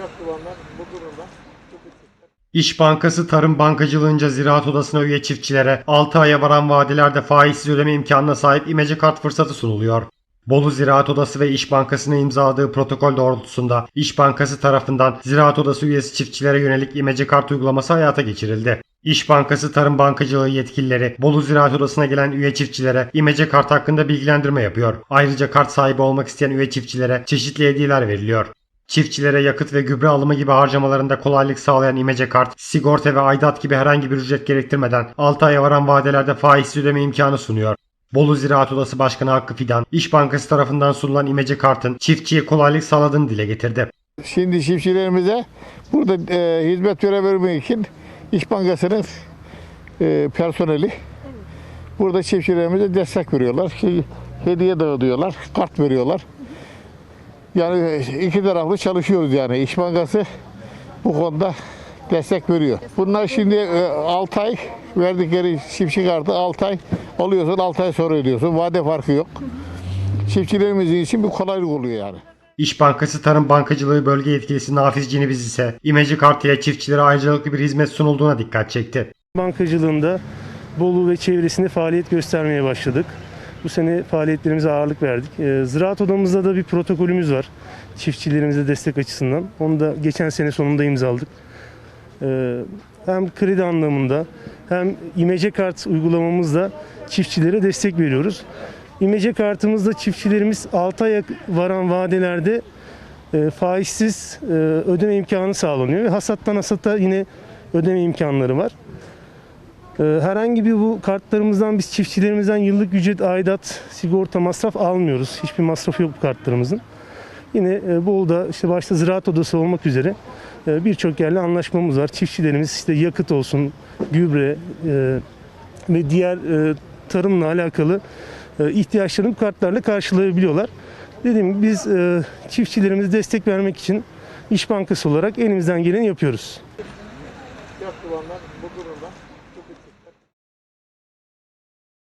yapılanlar bu durumda. İş Bankası Tarım Bankacılığınca Ziraat Odası'na üye çiftçilere 6 aya varan vadelerde faizsiz ödeme imkanına sahip imece kart fırsatı sunuluyor. Bolu Ziraat Odası ve İş Bankası'nın imzaladığı protokol doğrultusunda İş Bankası tarafından Ziraat Odası üyesi çiftçilere yönelik imece kart uygulaması hayata geçirildi. İş Bankası Tarım Bankacılığı yetkilileri Bolu Ziraat Odası'na gelen üye çiftçilere imece kart hakkında bilgilendirme yapıyor. Ayrıca kart sahibi olmak isteyen üye çiftçilere çeşitli hediyeler veriliyor. Çiftçilere yakıt ve gübre alımı gibi harcamalarında kolaylık sağlayan imece kart, sigorta ve aidat gibi herhangi bir ücret gerektirmeden 6 aya varan vadelerde faizsiz ödeme imkanı sunuyor. Bolu Ziraat Odası Başkanı Hakkı Fidan, İş Bankası tarafından sunulan imece kartın çiftçiye kolaylık sağladığını dile getirdi. Şimdi çiftçilerimize burada e, hizmet verebilmek için İş Bankası'nın e, personeli burada çiftçilerimize destek veriyorlar. Şey, hediye dağıtıyorlar, kart veriyorlar. Yani e, iki taraflı çalışıyoruz yani. İş Bankası bu konuda destek veriyor. Bunlar şimdi 6 ay verdikleri çiftçi kartı 6 ay alıyorsun 6 ay sonra ödüyorsun. Vade farkı yok. Çiftçilerimiz için bir kolaylık oluyor yani. İş Bankası Tarım Bankacılığı Bölge Yetkilisi Nafiz Cinibiz ise imece kart ile çiftçilere ayrıcalıklı bir hizmet sunulduğuna dikkat çekti. Bankacılığında Bolu ve çevresinde faaliyet göstermeye başladık. Bu sene faaliyetlerimize ağırlık verdik. Ee, Ziraat odamızda da bir protokolümüz var. Çiftçilerimize destek açısından. Onu da geçen sene sonunda imzaladık. Ee, Hem kredi anlamında hem imece kart uygulamamızda çiftçilere destek veriyoruz. İmece kartımızda çiftçilerimiz 6 aya varan vadelerde e, faizsiz e, ödeme imkanı sağlanıyor ve hasattan hasata yine ödeme imkanları var. Ee, Herhangi bir bu kartlarımızdan biz çiftçilerimizden yıllık ücret, aidat, sigorta, masraf almıyoruz. Hiçbir masrafı yok bu kartlarımızın. Yine e, Bolu'da işte başta ziraat odası olmak üzere e, birçok yerle anlaşmamız var. Çiftçilerimiz işte yakıt olsun, gübre e, ve diğer tarımla alakalı ihtiyaçlarını bu kartlarla karşılayabiliyorlar. Dediğim gibi biz çiftçilerimize destek vermek için İş Bankası olarak elimizden geleni yapıyoruz. Yapılanlar bu durumda tutto questo